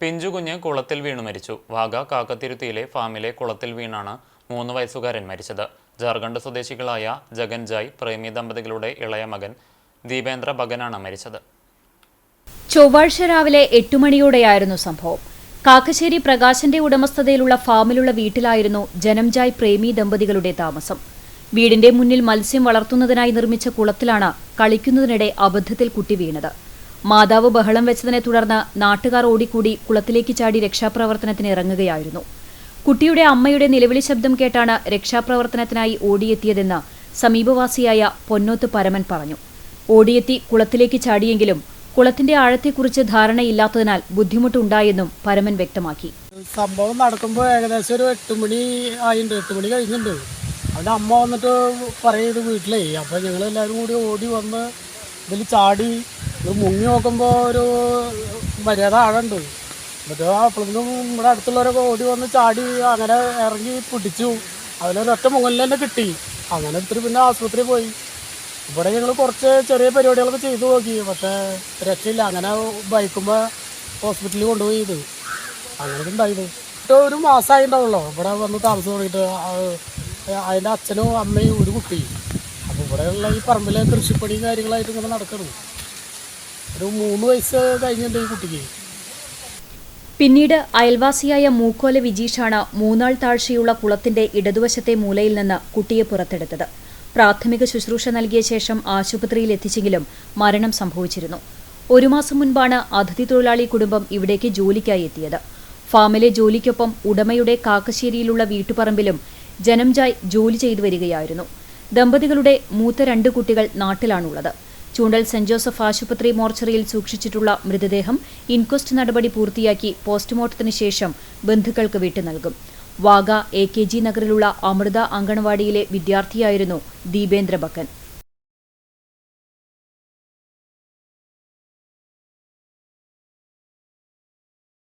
പിഞ്ചുകുഞ്ഞ് കുളത്തിൽ വീണു മരിച്ചു. വാഗ കാക്കത്തിരുത്തിയിലെ ഫാമിലെ കുളത്തിൽ വീണാണ് മൂന്ന് വയസ്സുകാരൻ മരിച്ചത്. ജാർഖണ്ഡ് സ്വദേശികളായ ജഗൻ ജായ് പ്രേമി ദമ്പതികളുടെ ഇളയ മകൻ ദീപേന്ദ്ര ഭഗനാണ് മരിച്ചത്. ചൊവ്വാഴ്ച രാവിലെ മണിയോടെയായിരുന്നു സംഭവം. കാക്കശ്ശേരി പ്രകാശന്റെ ഉടമസ്ഥതയിലുള്ള ഫാമിലുള്ള വീട്ടിലായിരുന്നു ജനംജായ് പ്രേമി ദമ്പതികളുടെ താമസം. വീടിന്റെ മുന്നിൽ മത്സ്യം വളർത്തുന്നതിനായി നിർമ്മിച്ച കുളത്തിലാണ് കളിക്കുന്നതിനിടെ അബദ്ധത്തിൽ കുട്ടി വീണത്. മാതാവ് ബഹളം വെച്ചതിനെ തുടർന്ന് നാട്ടുകാർ ഓടിക്കൂടി കുളത്തിലേക്ക് ചാടി രക്ഷാപ്രവർത്തനത്തിന് ഇറങ്ങുകയായിരുന്നു. കുട്ടിയുടെ അമ്മയുടെ നിലവിളി ശബ്ദം കേട്ടാണ് രക്ഷാപ്രവർത്തനത്തിനായി ഓടിയെത്തിയതെന്ന് സമീപവാസിയായ പൊന്നോത്ത് പരമൻ പറഞ്ഞു. ഓടിയെത്തി കുളത്തിലേക്ക് ചാടിയെങ്കിലും കുളത്തിന്റെ ആഴത്തെക്കുറിച്ച് ധാരണയില്ലാത്തതിനാൽ ബുദ്ധിമുട്ടുണ്ടായെന്നും പരമൻ വ്യക്തമാക്കി. സംഭവം നടക്കുമ്പോൾ ഏകദേശം ഒരു എട്ട് മണി ആയിട്ടുണ്ട് എട്ട് മണി കഴിഞ്ഞിട്ടുണ്ട് അവിടെ അമ്മ വന്നിട്ട് പറയുന്നത് വീട്ടിലേ. അപ്പോൾ ഞങ്ങൾ എല്ലാവരും കൂടി ഓടി വന്ന് ഇതിൽ ചാടി ഇത് മുങ്ങി നോക്കുമ്പോൾ ഒരു മര്യാദ ആഴുണ്ട് എന്നിട്ട് അപ്പോഴേക്കും നമ്മുടെ അടുത്തുള്ളവരൊക്കെ ഓടി വന്ന് ചാടി അങ്ങനെ ഇറങ്ങി പിടിച്ചു. അതിലൊരൊറ്റ മുങ്ങലിൽ തന്നെ കിട്ടി. അങ്ങനെ എടുത്തിട്ട് പിന്നെ ആശുപത്രി പോയി. ഇവിടെ ഞങ്ങൾ കുറച്ച് ചെറിയ പരിപാടികളൊക്കെ ചെയ്തു നോക്കി. പക്ഷേ രക്ഷയില്ല. അങ്ങനെ ബൈക്കുമ്പോൾ ഹോസ്പിറ്റലിൽ കൊണ്ടുപോയി ഇത്. അങ്ങനെ ഉണ്ടായത്. ഇപ്പോൾ ഒരു മാസമായി ഉണ്ടാവുള്ളൂ ഇവിടെ വന്ന് താമസം തുടങ്ങിയിട്ട് അതിന്റെ അച്ഛനും അമ്മയും ഒരു കുട്ടി. അപ്പോൾ ഇവിടെയുള്ള ഈ പറമ്പിലെ കൃഷിപ്പണിയും കാര്യങ്ങളായിട്ട് ഇങ്ങനെ നടക്കണം. പിന്നീട് അയൽവാസിയായ മൂക്കോല വിജീഷാണ് മൂന്നാൾ താഴ്ചയുള്ള കുളത്തിന്റെ ഇടതുവശത്തെ മൂലയിൽ നിന്ന് കുട്ടിയെ പുറത്തെടുത്തത്. പ്രാഥമിക ശുശ്രൂഷ നൽകിയ ശേഷം ആശുപത്രിയിൽ എത്തിച്ചെങ്കിലും മരണം സംഭവിച്ചിരുന്നു. ഒരു മാസം മുൻപാണ് അതിഥി തൊഴിലാളി കുടുംബം ഇവിടേക്ക് ജോലിക്കായി എത്തിയത്. ഫാമിലെ ജോലിക്കൊപ്പം ഉടമയുടെ കാക്കശ്ശേരിയിലുള്ള വീട്ടുപറമ്പിലും ജനംജായ് ജോലി ചെയ്തു വരികയായിരുന്നു. ദമ്പതികളുടെ മൂത്ത രണ്ട് കുട്ടികൾ നാട്ടിലാണുള്ളത്. ചൂണ്ടൽ സെന്റ് ജോസഫ് ആശുപത്രി മോർച്ചറിയിൽ സൂക്ഷിച്ചിട്ടുള്ള മൃതദേഹം ഇൻക്വസ്റ്റ് നടപടി പൂർത്തിയാക്കി പോസ്റ്റ്മോർട്ടത്തിന് ശേഷം ബന്ധുക്കൾക്ക് വിട്ടു നൽകും. വാഗ എ കെ ജി നഗറിലുള്ള അമൃത അങ്കണവാടിയിലെ വിദ്യാർത്ഥിയായിരുന്നു ദീപേന്ദ്ര ബക്കൻ.